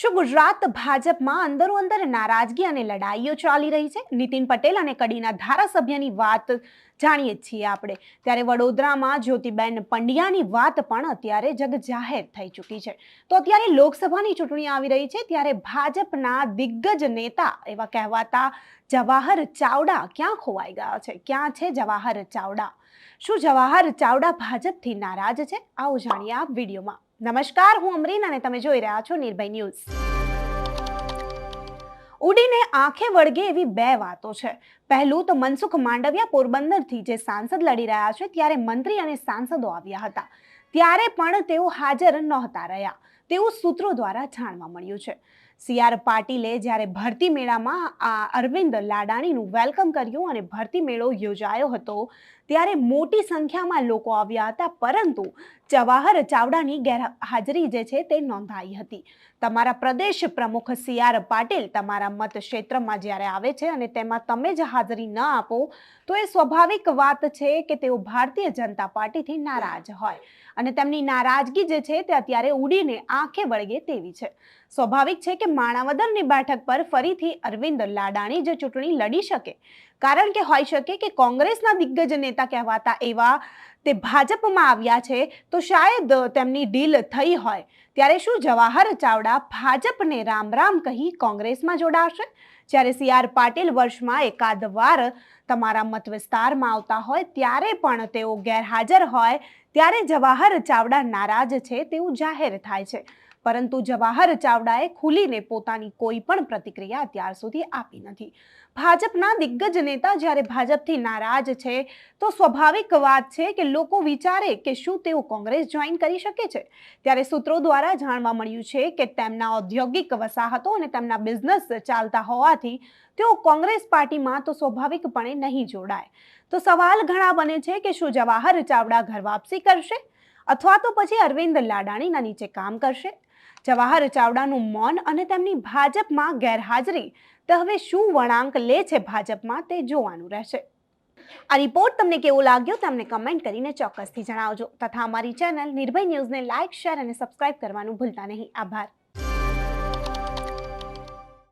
શું ગુજરાત ભાજપમાં અંદરો અંદર નારાજગી અને લડાઈઓ ચાલી રહી છે. નીતિન પટેલ અને કડીના ધારાસભ્યની વાત જાણીએ છીએ આપણે. ત્યારે વડોદરામાં જ્યોતિબેન પંડ્યાની વાત પણ અત્યારે જગ જાહેર થઈ ચૂકી છે. તો અત્યારે લોકસભાની ચૂંટણી આવી રહી છે. ત્યારે ભાજપના દિગ્ગજ નેતા એવા કહેવાતા જવાહર ચાવડા ક્યાં ખોવાઈ ગયા છે? ક્યાં છે જવાહર ચાવડા? શું જવાહર ચાવડા ભાજપથી નારાજ છે? આવો જાણીએ આ વિડીયોમાં. નમસ્કાર, હું અમરીન અને તમે જોઈ રહ્યા છો નિર્ભય ન્યૂઝ. ઉડીને આંખે વળગે એવી બે વાતો છે. પહેલું તો મનસુખ માંડવિયા પોરબંદરથી જે સાંસદ લડી રહ્યા છે, ત્યારે મંત્રી અને સાંસદો આવ્યા હતા. ત્યારે પણ તેઓ હાજર નહોતા રહ્યા. તેવું સૂત્રો દ્વારા જાણવા મળ્યું છે. સી આર પાટીલે જ્યારે ભરતી મેળામાં આ અરવિંદ લાડાણીનું વેલકમ કર્યું અને ભરતી મેળો યોજાયો હતો, ત્યારે મોટી સંખ્યામાં લોકો આવ્યા હતા, પરંતુ જવાહર ચાવડાની ગેરહાજરી જે છે તે નોંધાઈ હતી. તમારા પ્રદેશ પ્રમુખ સી આર પાટીલ તમારા મત ક્ષેત્રમાં જ્યારે આવે છે અને તેમાં તમે જ હાજરી ન આપો, તો એ સ્વાભાવિક વાત છે કે તેઓ ભારતીય જનતા પાર્ટીથી નારાજ હોય અને તેમની નારાજગી જે છે તે અત્યારે ઉડીને આંખે વળગે તેવી છે. સ્વાભાવિક છે કે માણાવદરની બેઠક પર ફરીથી અરવિંદ લાડાણી જે ચૂંટણી લડી શકે. કારણ કે હોઈ શકે કે કોંગ્રેસના દિગ્ગજ નેતા કહેવાતા એવા તે ભાજપમાં આવ્યા છે તો શાયદ તેમની ડીલ થઈ હોય. ત્યારે શું જવાહર ચાવડા ભાજપને રામ રામ કહી કોંગ્રેસમાં જોડાશે? જ્યારે સી આર પાટીલ વર્ષમાં એકાદ વાર તમારા મત વિસ્તારમાં આવતા હોય ત્યારે પણ તેઓ ગેરહાજર હોય, ત્યારે જવાહર ચાવડા નારાજ છે તેવું જાહેર થાય છે. પરંતુ જવાહર ચાવડાએ ખુલીને પોતાની કોઈ પણ પ્રતિક્રિયા અત્યાર સુધી આપી નથી. ભાજપના દિગ્ગજ નેતા જ્યારે ભાજપથી નારાજ છે, તો સ્વાભાવિક વાત છે કે લોકો વિચારે કે શું તેઓ કોંગ્રેસ જોઈન કરી શકે છે. ત્યારે સૂત્રો દ્વારા જાણવા મળ્યું છે કે તેમના ઔદ્યોગિક વસાહતો અને તેમના બિઝનેસ ચાલતા હોવાથી તેઓ કોંગ્રેસ પાર્ટીમાં તો સ્વાભાવિકપણે નહીં જોડાય. તો સવાલ ઘણા બને છે કે શું જવાહર ચાવડા ઘર વાપસી કરશે? અથવા તો પછી અરવિંદ લાડાણીના નીચે કામ કરશે? જવાહર ચાવડાનું મૌન અને તેમની ભાજપમાં ગેરહાજરી. તો હવે શું વળાંક લે છે ભાજપમાં તે જોવાનું રહેશે. આ રિપોર્ટ તમને કેવો લાગ્યો તમને કમેન્ટ કરીને ચોક્કસથી જણાવજો. તથા અમારી ચેનલ નિર્ભય ન્યૂઝને લાઇક, શેર અને સબસ્ક્રાઇબ કરવાનું ભૂલતા નહીં. આભાર.